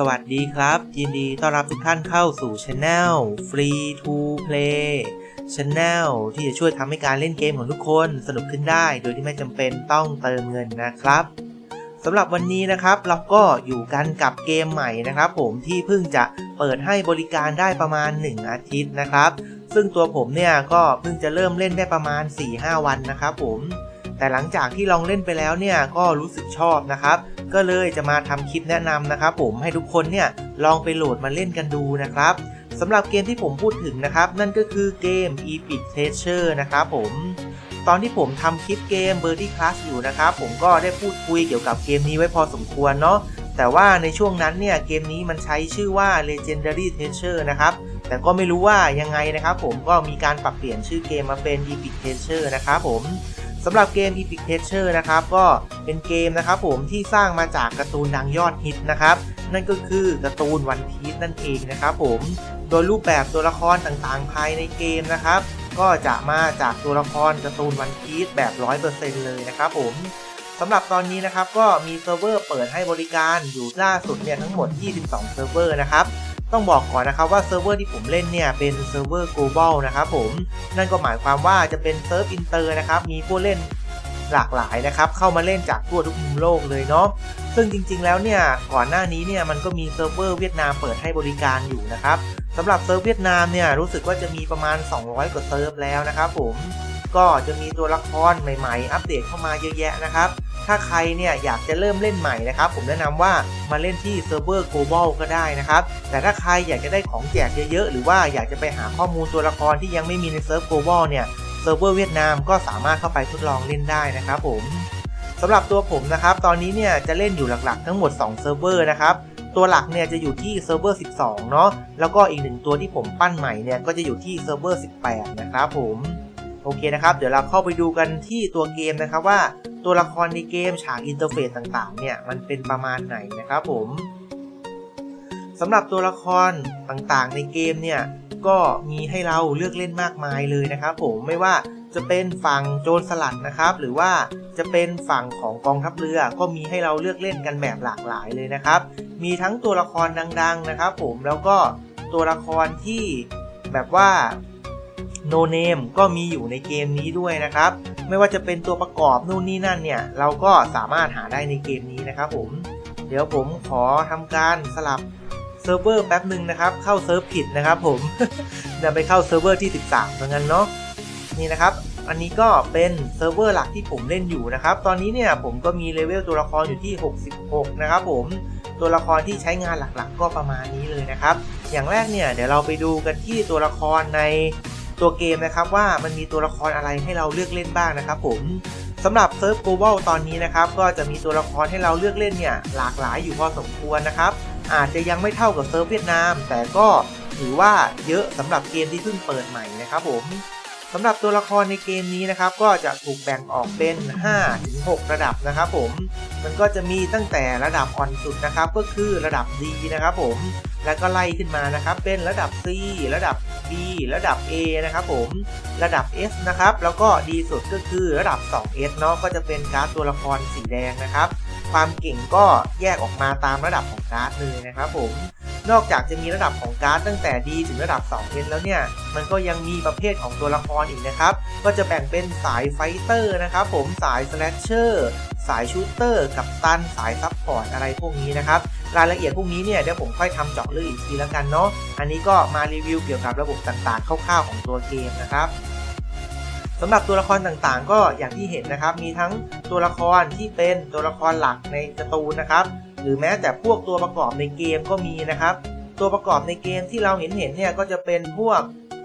สวัสดีครับ ยินดีต้อนรับทุกท่านเข้าสู่ช anel Free to Play Channel ที่จะช่วยทำให้การเล่นเกมของทุกคนสนุกขึ้นได้ โดยที่ไม่จำเป็นต้องเติมเงินนะครับสำหรับวันนี้นะครับเราก็อยู่กันกับเกมใหม่นะครับผมที่เพิ่งจะเปิดให้บริการได้ประมาณ 1 อาทิตย์นะครับ ซึ่งตัวผมเนี่ยก็เพิ่งจะเริ่มเล่นได้ประมาณ 4-5 วันนะครับผมแต่หลังจากที่ลองเล่นไปแล้วเนี่ยก็รู้สึกชอบนะครับ ก็เลยจะมาทำคลิปแนะนำนะครับผมให้ทุกคนเนี่ยลองไปโหลดมาเล่นกันดูนะครับสำหรับเกมที่ผมพูดถึงนะครับ นั่นก็คือเกม Epic Treasure นะครับผมตอนที่ผมทำคลิปเกม Birdie Class อยู่นะครับผมก็ได้พูดคุยเกี่ยวกับเกมนี้ไว้พอสมควรเนาะแต่ว่าในช่วงนั้นเนี่ยเกมนี้มันใช้ชื่อว่า Legendary Treasure นะครับแต่ก็ไม่รู้ว่ายังไงนะครับผมก็มีการปรับเปลี่ยนชื่อเกมมาเป็น Epic Treasure นะครับผมำหรับเกม Epic Treasure นะครับก็เป็นเกมนะครับผมที่สร้างมาจากการ์ตูนดังยอดฮิตนะครับ นั่นก็คือการ์ตูนวันพีซนั่นเองนะครับผมโดยรูปแบบตัวละครต่างๆ ภายในเกมนะครับ ก็จะมาจากตัวละครการ์ตูนวันพีซแบบ 100%เลยนะครับผมสำหรับตอนนี้นะครับก็มีเซิร์ฟเวอร์เปิดให้บริการอยู่ล่าสุดเนี่ยทั้งหมด 22 เซิร์ฟเวอร์นะครับ ต้องบอกก่อนนะครับว่าเซิร์ฟเวอร์ที่ผมเล่นเนี่ยเป็นเซิร์ฟเวอร์ global นะครับผมนั่นก็หมายความว่าจะเป็นเซิร์ฟอินเตอร์นะครับมีผู้เล่นหลากหลายนะครับเข้ามาเล่นจากทั่วทุกมุมโลกเลยเนาะซึ่งจริงๆแล้วเนี่ยก่อนหน้านี้เนี่ยมันก็มีเซิร์ฟเวอร์เวียดนามเปิดให้บริการอยู่นะครับสำหรับเซิร์ฟเวียดนามเนี่ยรู้สึกว่าจะมีประมาณ 200 กว่าเซิร์ฟแล้วนะครับผมก็จะมีตัวละครใหม่ ๆ อัปเดตเข้ามาเยอะแยะนะครับ ถ้าใครเนี่ยอยากจะเริ่มเล่นใหม่นะครับ ผมแนะนำว่ามาเล่นที่เซิร์ฟเวอร์ global ก็ได้นะครับ แต่ถ้าใครอยากจะได้ของแจกเยอะๆ หรือว่าอยากจะไปหาข้อมูลตัวละครที่ยังไม่มีในเซิร์ฟ global เนี่ยเซิร์ฟเวอร์เวียดนามก็สามารถเข้าไปทดลองเล่นได้นะครับผมสำหรับตัวผมนะครับ ตอนนี้เนี่ยจะเล่นอยู่หลักๆ ทั้งหมด2เซิร์ฟเวอร์นะครับตัวหลักเนี่ยจะอยู่ที่เซิร์ฟเวอร์ 12 เนาะแล้วก็อีกหนึ่งตัวที่ผมปั้นใหม่เนี่ยก็จะอยู่ที่เซิร์ฟเวอร์ 18 นะครับผม โอเคนะครับ เดี๋ยวเราเข้าไปดูกันที่ตัวเกมนะครับว่าตัวละครในเกมฉากอินเทอร์เฟซต่างๆเนี่ยมันเป็นประมาณไหนนะครับผมสำหรับตัวละครต่างๆในเกมเนี่ยก็มีให้เราเลือกเล่นมากมายเลยนะครับผมไม่ว่าจะเป็นฝั่งโจรสลัดนะครับ หรือว่าจะเป็นฝั่งของกองทัพเรือก็มีให้เราเลือกเล่นกันแบบหลากหลายเลยนะครับ มีทั้งตัวละครดัง ๆนะครับ ผมแล้วก็ตัวละครที่แบบว่า โนเนมก็มีอยู่ในเกมนี้ด้วยนะครับ ไม่ว่าจะเป็นตัวประกอบนู่นนี่นั่นเนี่ย เราก็สามารถหาได้ในเกมนี้นะครับผม เดี๋ยวผมขอทำการสลับเซิร์ฟเวอร์แป๊บหนึ่งนะครับ เข้าเซิร์ฟผิดนะครับผมเดี๋ยวไปเข้าเซิร์ฟเวอร์ที่ 13เหมือนกันเนาะ นี่นะครับ อันนี้ก็เป็นเซิร์ฟเวอร์หลักที่ผมเล่นอยู่นะครับ ตอนนี้เนี่ยผมก็มีเลเวลตัวละครอยู่ที่ 66 นะครับผม ตัวละครที่ใช้งานหลักๆ ก็ประมาณนี้เลยนะครับ อย่างแรกเนี่ยเดี๋ยวเราไปดูกันที่ตัวละครใน ตัวเกมนะครับว่ามันมีตัวละครอะไรให้เราเลือกเล่นบ้างนะครับผมสำหรับเซิร์ฟ global ตอนนี้นะครับก็จะมีตัวละครให้เราเลือกเล่นเนี่ยหลากหลายอยู่พอสมควรนะครับอาจจะยังไม่เท่ากับเซิร์ฟเวียดนาม แต่ก็ถือว่าเยอะสำหรับเกมที่เพิ่งเปิดใหม่นะครับผมสำหรับตัวละครในเกมนี้นะครับ ก็จะถูกแบ่งออกเป็น 5-6 ระดับนะครับผม มันก็จะมีตั้งแต่ระดับอ่อนสุดนะครับ ก็คือระดับ D นะครับผม แล้วก็ไล่ขึ้นมานะครับ เป็นระดับ C ระดับ B ระดับ A นะครับผม ระดับ S นะครับ แล้วก็ดีสุดก็คือระดับ 2S เนาะ ก็จะเป็นการ์ดตัวละครสีแดงนะครับ ความเก่งก็แยกออกมาตามระดับของการ์ดเลยนะครับผม นอกจากจะมีระดับของการ์ดตั้งแต่ดีถึงระดับ 2S แล้วเนี่ย มันก็ยังมีประเภทของตัวละครอีกนะครับ ก็จะแบ่งเป็นสายไฟเตอร์นะครับผมสายสแลชเชอร์สายชูเตอร์กับตันสายซับพอร์ตอะไรพวกนี้นะครับรายละเอียดพวกนี้เนี่ยเดี๋ยวผมค่อยทำเจาะลึกอีกทีแล้วกันเนาะอันนี้ก็มารีวิวเกี่ยวกับระบบต่างๆคร่าวๆของตัวเกมนะครับสำหรับตัวละครต่างๆ ก็อย่างที่เห็นนะครับ มีทั้งตัวละครที่เป็นตัวละครหลักในการ์ตูนนะครับ หรือแม้แต่พวกตัวประกอบในเกมก็มีนะครับ ตัวประกอบในเกมที่เราเห็นเห็นเนี่ยก็จะเป็นพวก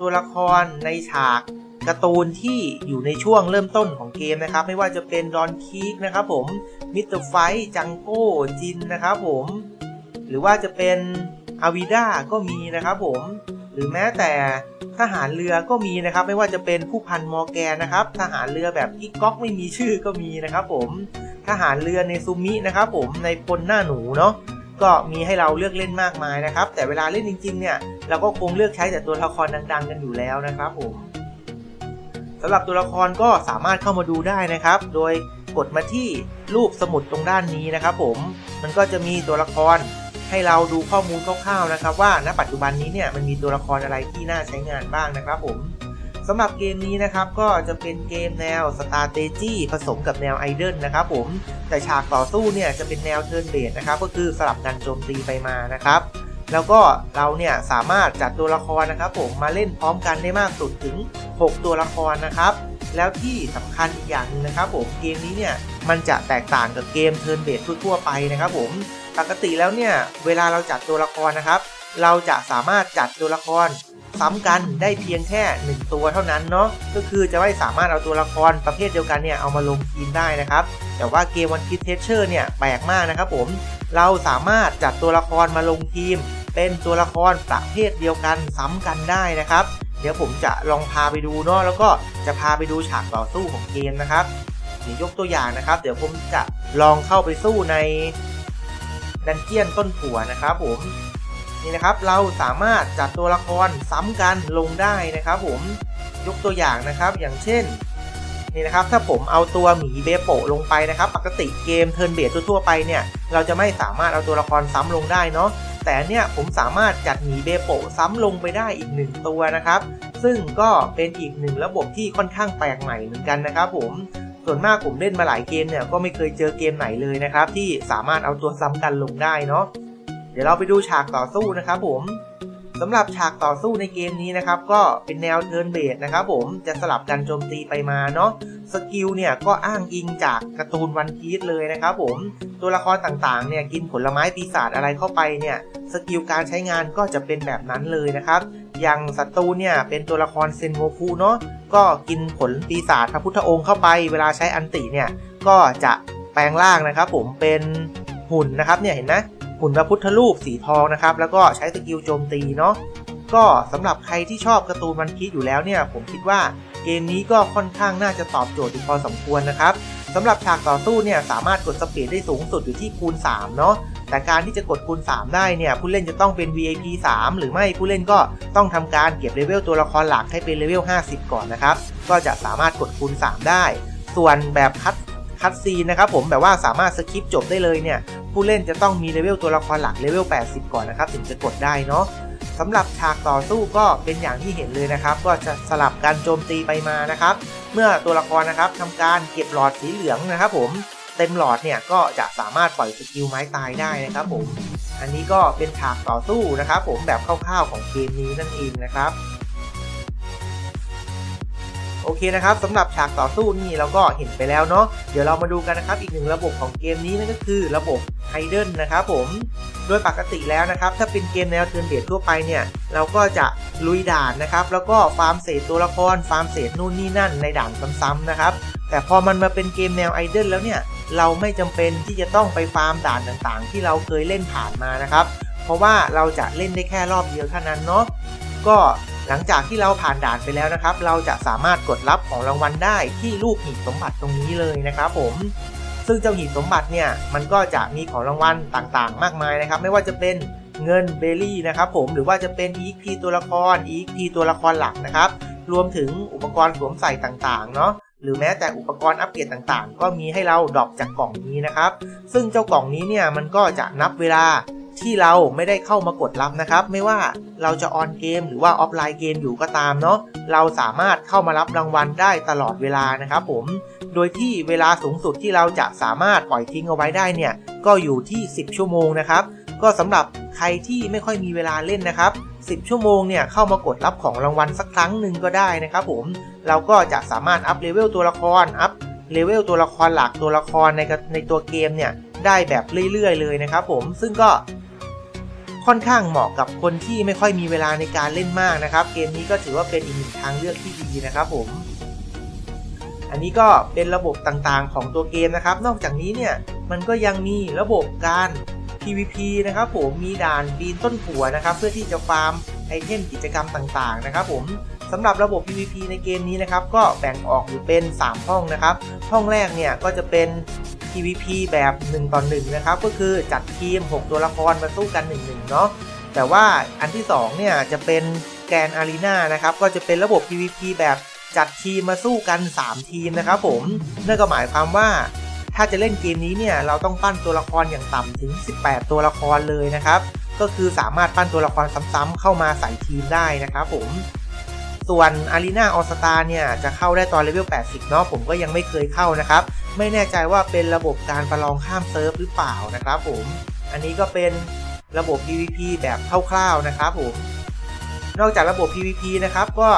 ตัวละครในฉากการ์ตูนที่อยู่ในช่วงเริ่มต้นของเกมนะครับ ไม่ว่าจะเป็นดอนคีกนะครับผมมิสเตอร์ไฟจังโก้จินนะครับผมหรือว่าจะเป็นอาวิด้าก็มีนะครับผมหรือแม้แต่ทหารเรือก็มีนะครับ ไม่ว่าจะเป็นผู้พันมอร์แกนนะครับ ทหารเรือแบบกิ๊กก๊อกไม่มีชื่อก็มีนะครับผม ทหารเรือในซูมินะครับผมในพลหน้าหนูเนาะก็มีให้เราเลือกเล่นมากมายนะครับ แต่เวลาเล่นจริงๆเนี่ยเราก็คงเลือกใช้แต่ตัวละครดังๆ กันอยู่แล้วนะครับผมสำหรับตัวละครก็สามารถเข้ามาดูได้นะครับ โดยกดมาที่รูปสมุดตรงด้านนี้นะครับ ผมมันก็จะมีตัวละครให้เราดูข้อมูลคร่าวๆนะครับ ว่าณปัจจุบันนี้เนี่ยมันมีตัวละครอะไรที่น่าใช้งานบ้างนะครับ ผม สำหรับเกมนี้นะครับก็จะเป็นเกมแนว Strategy ผสมกับแนวไอด l นะครับผมแต่ฉากต่อสู้เนี่ยจะเป็นแนวเทิร์นเบสนะครับก็คือสลับกันโจมตีไปมานะครับแล้วก็เราเนี่ยสามารถจัดตัวละครนะครับผมมาเล่นพร้อมกันได้มากสุดถึง 6 ตัวละครนะครับ แล้วที่สำคัญอีกอย่างหนึงนะครับผมเกมนี้เนี่ยมันจะแตกต่างกับเกมเทิร์นเบสทั่วไปนะครับผมปกติแล้วเนี่ยเวลาเราจัดตัวละครนะครับ เราจะสามารถจัดตัวละคร ซ้ำกันได้เพียงแค่ 1 ตัวเท่านั้นเนาะก็คือจะไม่สามารถเอาตัวละครประเภทเดียวกันเนี่ยเอามาลงทีมได้นะครับ แต่ว่าเกมวันคิดเทเชอร์เนี่ยแปลกมากนะครับผมเราสามารถจัดตัวละครมาลงทีม เป็นตัวละครประเภทเดียวกันซ้ำกันได้นะครับ เดี๋ยวผมจะลองพาไปดูเนาะแล้วก็จะพาไปดูฉากต่อสู้ของเกมนะครับเดี๋ยวยกตัวอย่างนะครับ เดี๋ยวผมจะลองเข้าไปสู้ในดันเจียนต้นผัวนะครับผม นี่นะครับเราสามารถจัดตัวละครซ้ำกันลงได้นะครับผมยกตัวอย่างนะครับ อย่างเช่นนี่นะครับถ้าผมเอาตัวหมีเบโปะลงไปนะครับ ปกติเกมเทิร์นเบสทั่วไปเนี่ยเราจะไม่สามารถเอาตัวละครซ้ำลงได้เนาะแต่เนี่ยผมสามารถจัดหมีเบโปะซ้ำลงไปได้อีกหนึ่งตัวนะครับ ซึ่งก็เป็นอีกหนึ่งระบบที่ค่อนข้างแปลกใหม่เหมือนกันนะครับ ผมส่วนมากผมเล่นมาหลายเกมเนี่ยก็ไม่เคยเจอเกมไหนเลยนะครับ ที่สามารถเอาตัวซ้ำกันลงได้เนาะ ดี๋ยวเราไปดูฉากต่อสู้นะครับผมสำหรับฉากต่อสู้ในเกมนี้นะครับ ก็เป็นแนวเทิร์นเบสนะครับผมจะสลับกันโจมตีไปมาเนาะสกิลเนี่ยก็อ้างอิงจากการ์ตูนวันพีซเลยนะครับผมตัวละครต่างๆเนี่ยกินผลไม้ปีศาจอะไรเข้าไปเนี่ยสกิลการใช้งานก็จะเป็นแบบนั้นเลยนะครับอย่างศัตรูเนี่ยเป็นตัวละครเซนโงคูเนาะก็กินผลปีศาจพระพุทธองค์เข้าไป เวลาใช้อันติเนี่ยก็จะแปลงร่างนะครับผมเป็นหุ่นนะครับเนี่ยเห็นไหม หุ่นพระพุทธรูปสีทองนะครับ แล้วก็ใช้สกิลโจมตีเนาะก็สำหรับใครที่ชอบการ์ตูนวันพีซอยู่แล้วเนี่ย ผมคิดว่าเกมนี้ก็ค่อนข้างน่าจะตอบโจทย์อยู่พอสมควรนะครับสำหรับฉากต่อสู้เนี่ยสามารถกดสปีดได้สูงสุดอยู่ที่คูณ 3 เนาะแต่การที่จะกดคูณ 3 ได้เนี่ยผู้เล่นจะต้องเป็น VIP 3 หรือไม่ผู้เล่นก็ต้องทำการเก็บเลเวลตัวละครหลักให้เป็นเลเวล 50 ก่อนนะครับ ก็จะสามารถกดคูณ 3 ได้ ส่วนแบบคัดคัดซีนนะครับผมแบบว่าสามารถสคิปจบได้เลยเนี่ย ผู้เล่นจะต้องมีเลเวลตัวละครหลักเลเวล 80 ก่อนนะครับ ถึงจะกดได้เนาะสำหรับฉากต่อสู้ก็เป็นอย่างที่เห็นเลยนะครับ ก็จะสลับกันโจมตีไปมานะครับ เมื่อตัวละครนะครับทำการเก็บหลอดสีเหลืองนะครับ ผมเต็มหลอดเนี่ยก็จะสามารถปล่อยสกิลไม้ตายได้นะครับ ผม อันนี้ก็เป็นฉากต่อสู้นะครับ ผมแบบคร่าวๆของเกมนี้นั่นเองนะครับ โอเคนะครับสำหรับฉากต่อสู้นี่เราก็เห็นไปแล้วเนาะเดี๋ยวเรามาดูกันนะครับอีกหนึ่งระบบของเกมนี้นั่นก็คือระบบไฮเดนนะครับผมโดยปกติแล้วนะครับ ถ้าเป็นเกมแนวเทิร์นเบสทั่วไปเนี่ย เราก็จะลุยด่านนะครับ แล้วก็ฟาร์มเศษตัวละคร ฟาร์มเศษนู่นนี่นั่นในด่านซ้ำๆนะครับ แต่พอมันมาเป็นเกมแนวไอเดนแล้วเนี่ย เราไม่จำเป็นที่จะต้องไปฟาร์มด่านต่างๆ ที่เราเคยเล่นผ่านมานะครับ เพราะว่าเราจะเล่นได้แค่รอบเดียวเท่านั้นเนาะก็ หลังจากที่เราผ่านด่านไปแล้วนะครับ เราจะสามารถกดรับของรางวัลได้ที่รูปหีบสมบัติตรงนี้เลยนะครับผมซึ่งเจ้าหีบสมบัติเนี่ยมันก็จะมีของรางวัลต่างๆ มากมายนะครับ ไม่ว่าจะเป็นเงินเบลลี่นะครับผมหรือว่าจะเป็น EXP ตัวละคร EXP ตัวละครหลักนะครับ รวมถึงอุปกรณ์สวมใส่ต่างๆเนาะหรือแม้แต่อุปกรณ์อัปเกรดต่างๆ ก็มีให้เราดรอปจากกล่องนี้นะครับ ซึ่งเจ้ากล่องนี้เนี่ยมันก็จะนับเวลา ที่เราไม่ได้เข้ามากดรับนะครับ ไม่ว่าเราจะออนเกมหรือว่าออฟไลน์เกมอยู่ก็ตามเนาะเราสามารถเข้ามารับรางวัลได้ตลอดเวลานะครับผมโดยที่เวลาสูงสุดที่เราจะสามารถปล่อยทิ้งเอาไว้ได้เนี่ยก็อยู่ที่ 10 ชั่วโมงนะครับก็สำหรับใครที่ไม่ค่อยมีเวลาเล่นนะครับ 10 ชั่วโมงเนี่ยเข้ามากดรับของรางวัลสักครั้งหนึ่งก็ได้นะครับผมเราก็จะสามารถอัพเลเวลตัวละครอัพเลเวลตัวละครหลักตัวละครในในตัวเกมเนี่ยได้แบบเรื่อยๆ เลยนะครับผมซึ่งก็ ค่อนข้างเหมาะกับคนที่ไม่ค่อยมีเวลาในการเล่นมากนะครับ เกมนี้ก็ถือว่าเป็นอีกหนึ่งทางเลือกที่ดีนะครับผม อันนี้ก็เป็นระบบต่างๆของตัวเกมนะครับ นอกจากนี้เนี่ยมันก็ยังมีระบบการ PVP นะครับผมมีด่านปีนต้นผัวนะครับ เพื่อที่จะฟาร์มไอเทมกิจกรรมต่างๆนะครับผมสำหรับระบบ PVP ในเกมนี้นะครับ ก็แบ่งออกอยู่เป็น 3 ห้องนะครับ ห้องแรกเนี่ยก็จะเป็น PVP แบบ 1 ต่อ 1 นะครับ ก็คือจัดทีม 6 ตัวละครมาสู้กัน 1-1 เนาะแต่ว่าอันที่ 2 เนี่ย จะเป็นแกนอารีนานะครับ ก็จะเป็นระบบ PVP แบบจัดทีมมาสู้กัน 3 ทีมนะครับผมนั่นก็หมายความว่าถ้าจะเล่นเกมนี้เนี่ย เราต้องปั้นตัวละครอย่างต่ำถึง 18 ตัวละครเลยนะครับ ก็คือสามารถปั้นตัวละครซ้ำๆเข้ามาใส่ทีมได้นะครับผม ส่วน Arena All Star เนี่ย จะเข้าได้ตอนเลเวล 80 เนาะผมก็ยังไม่เคยเข้านะครับ ไม่แน่ใจว่าเป็นระบบการประลองข้ามเซิร์ฟหรือเปล่านะครับผม อันนี้ก็เป็นระบบ PVP แบบคร่าวๆนะครับผม นอกจากระบบ PVP นะครับก็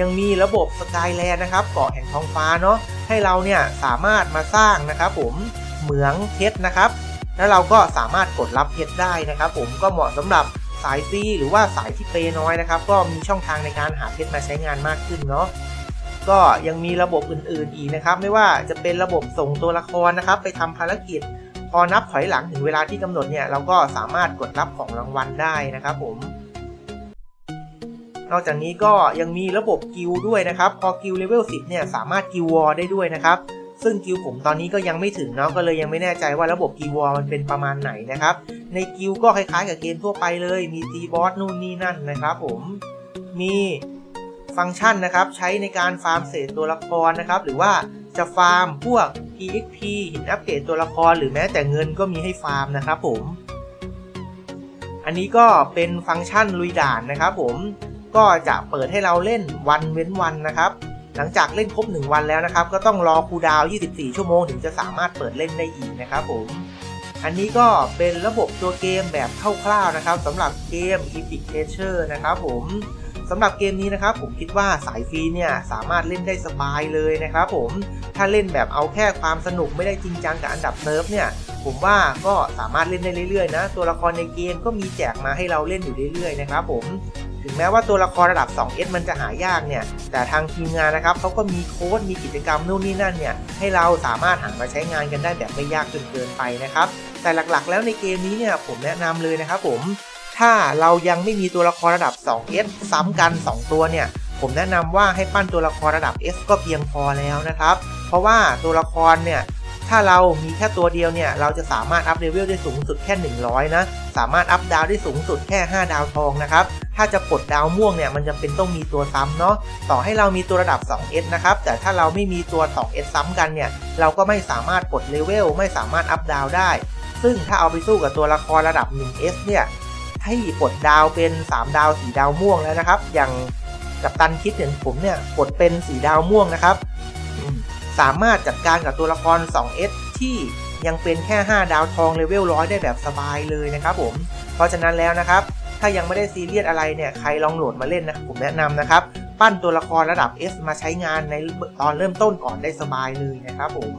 ยังมีระบบ Skyland นะครับเกาะแห่งท้องฟ้าเนาะให้เราเนี่ยสามารถมาสร้างนะครับผมเหมืองเพชรนะครับ แล้วเราก็สามารถกดรับเพชรได้นะครับ ผมก็เหมาะสำหรับ สายซีหรือว่าสายที่เปน้อยนะครับ ก็มีช่องทางในการหาเพชรมาใช้งานมากขึ้นเนาะก็ยังมีระบบอื่นๆอีกนะครับ ไม่ว่าจะเป็นระบบส่งตัวละครนะครับ ไปทำภารกิจ พอนับถอยหลังถึงเวลาที่กำหนดเนี่ยเราก็สามารถกดรับของรางวัลได้นะครับผม นอกจากนี้ก็ยังมีระบบกิลด้วยนะครับ พอกิลเลเวล10เนี่ยสามารถกิลวอลได้ด้วยนะครับ ซึ่งกิลผมตอนนี้ก็ยังไม่ถึงเนาะก็เลยยังไม่แน่ใจว่าระบบกิลด์วอลมันเป็นประมาณไหนนะครับ ในกิลก็คล้ายๆกับเกมทั่วไปเลย มีตีบอสนู่นนี่นั่นนะครับผมมีฟังก์ชันนะครับใช้ในการฟาร์มเศษตัวละครนะครับ หรือว่าจะฟาร์มพวก EXP หินอัปเกรดตัวละคร หรือแม้แต่เงินก็มีให้ฟาร์มนะครับผม อันนี้ก็เป็นฟังก์ชันลุยด่านนะครับผมก็จะเปิดให้เราเล่นวันเว้นวันนะครับ หลังจากเล่นครบ 1 วันแล้วนะครับ ก็ต้องรอคูดาว 24 ชั่วโมงถึงจะสามารถเปิดเล่นได้อีกนะครับผม อันนี้ก็เป็นระบบตัวเกมแบบคร่าวๆนะครับสำหรับเกม Epic Treasure นะครับผมสำหรับเกมนี้นะครับผมคิดว่าสายฟรีเนี่ยสามารถเล่นได้สบายเลยนะครับผมถ้าเล่นแบบเอาแค่ความสนุกไม่ได้จริงจังกับอันดับเซิร์ฟเนี่ยผมว่าก็สามารถเล่นได้เรื่อยๆนะ ตัวละครในเกมก็มีแจกมาให้เราเล่นอยู่เรื่อยๆนะครับผม ถึงแม้ว่าตัวละครระดับ 2S มันจะหายากเนี่ย แต่ทางทีมงานนะครับเขาก็มีโค้ดมีกิจกรรมนู่นนี่นั่นเนี่ย ให้เราสามารถหามาใช้งานกันได้แบบไม่ยากจนเกินไปนะครับ แต่หลักๆ แล้วในเกมนี้เนี่ยผมแนะนำเลยนะครับผม ถ้าเรายังไม่มีตัวละครระดับ 2S ซ้ำกัน 2 ตัวเนี่ย ผมแนะนำว่าให้ปั้นตัวละครระดับ S ก็เพียงพอแล้วนะครับ เพราะว่าตัวละครเนี่ยถ้าเรามีแค่ตัวเดียวเนี่ย เราจะสามารถอัพเลเวลได้สูงสุดแค่ 100 นะ สามารถอัพดาวได้สูงสุดแค่ 5 ดาวทองนะครับ ถ้าจะปลดดาวม่วงเนี่ยมันจะเป็นต้องมีตัวซ้ำเนาะต่อให้เรามีตัวระดับ 2S นะครับ แต่ถ้าเราไม่มีตัว 2S ซ้ำกันเนี่ย เราก็ไม่สามารถปลดเลเวลไม่สามารถอัพดาวได้ ซึ่งถ้าเอาไปสู้กับตัวละครระดับ 1S เนี่ยให้ปลดดาวเป็น 3 ดาว4ดาวม่วงแล้วนะครับ อย่างกับตันคิดอย่างผมเนี่ยปลดเป็น4ดาวม่วงนะครับ สามารถจัดการกับตัวละคร 2S ที่ยังเป็นแค่ 5 ดาวทองเลเวลร้อยได้แบบสบายเลยนะครับผม เพราะฉะนั้นแล้วนะครับ ถ้ายังไม่ได้ซีเรียสอะไรเนี่ยใครลองโหลดมาเล่นนะผมแนะนำนะครับ ปั้นตัวละครระดับ S มาใช้งานในตอนเริ่มต้นก่อนได้สบายเลยนะครับผม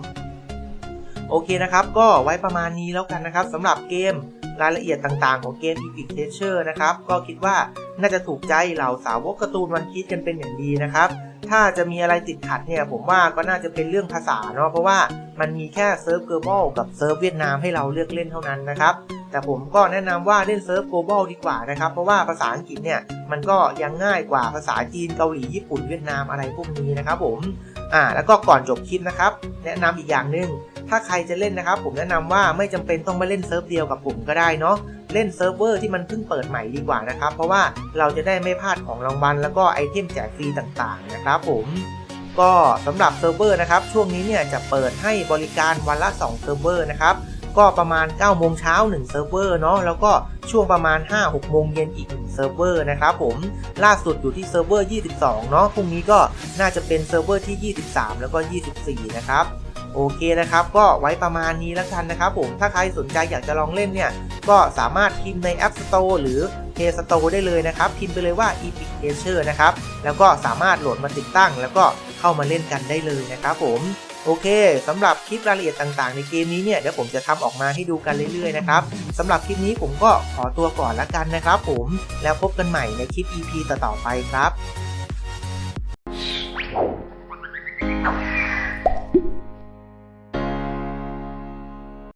โอเคนะครับ ก็ไว้ประมาณนี้แล้วกันนะครับสำหรับเกมรายละเอียดต่างๆ ของเกม Epic Treasure นะครับ ก็คิดว่าน่าจะถูกใจเหล่าสาวกการ์ตูนวันพีชกันเป็นอย่างดีนะครับ ถ้าจะมีอะไรติดขัดเนี่ย ผมว่าก็น่าจะเป็นเรื่องภาษาเนาะเพราะว่ามันมีแค่เซิร์ฟ global กับเซิร์ฟเวียดนามให้เราเลือกเล่นเท่านั้นนะครับ แต่ผมก็แนะนำว่าเล่นเซิร์ฟ global ดีกว่านะครับ เพราะว่าภาษาอังกฤษเนี่ยมันก็ยังง่ายกว่าภาษาจีนเกาหลีญี่ปุ่นเวียดนามอะไรพวกนี้นะครับผมอ่าแล้วก็ก่อนจบคลิปนะครับ แนะนำอีกอย่างหนึ่งถ้าใครจะเล่นนะครับ ผมแนะนำว่าไม่จำเป็นต้องมาเล่นเซิร์ฟเดียวกับผมก็ได้เนาะเล่นเซิร์ฟเวอร์ที่มันเพิ่งเปิดใหม่ดีกว่านะครับ เพราะว่าเราจะได้ไม่พลาดของรางวัล แล้วก็ไอเทมแจกฟรีต่างๆ นะครับผมก็สำหรับเซิร์ฟเวอร์นะครับช่วงนี้เนี่ยจะเปิดให้บริการวันละ 2 เซิร์ฟเวอร์นะครับ ก็ประมาณ9โมงเช้า1เซิร์ฟเวอร์เนาะแล้วก็ช่วงประมาณ 5-6โมงเย็นอีก1เซิร์ฟเวอร์นะครับผมล่าสุดอยู่ที่เซิร์ฟเวอร์ 22 เนาะพรุ่งนี้ก็น่าจะเป็นเซิร์ฟเวอร์ที่ 23 แล้วก็ 24 นะครับโอเคนะครับก็ไว้ประมาณนี้แล้วกันนะครับผมถ้าใครสนใจอยากจะลองเล่นเนี่ย ก็สามารถพิมพ์ใน App Store หรือ Play Store ได้เลยนะครับ พิมพ์ไปเลยว่า Epic Treasure นะครับ แล้วก็สามารถโหลดมาติดตั้ง แล้วก็เข้ามาเล่นกันได้เลยนะครับผม โอเคสำหรับคลิปรายละเอียดต่างๆ ในเกมนี้เนี่ยเดี๋ยวผมจะทำออกมาให้ดูกันเรื่อยๆนะครับสำหรับคลิปนี้ผมก็ขอตัวก่อนละกันนะครับ ผมแล้วพบกันใหม่ในคลิป EP ต่อๆไปครับ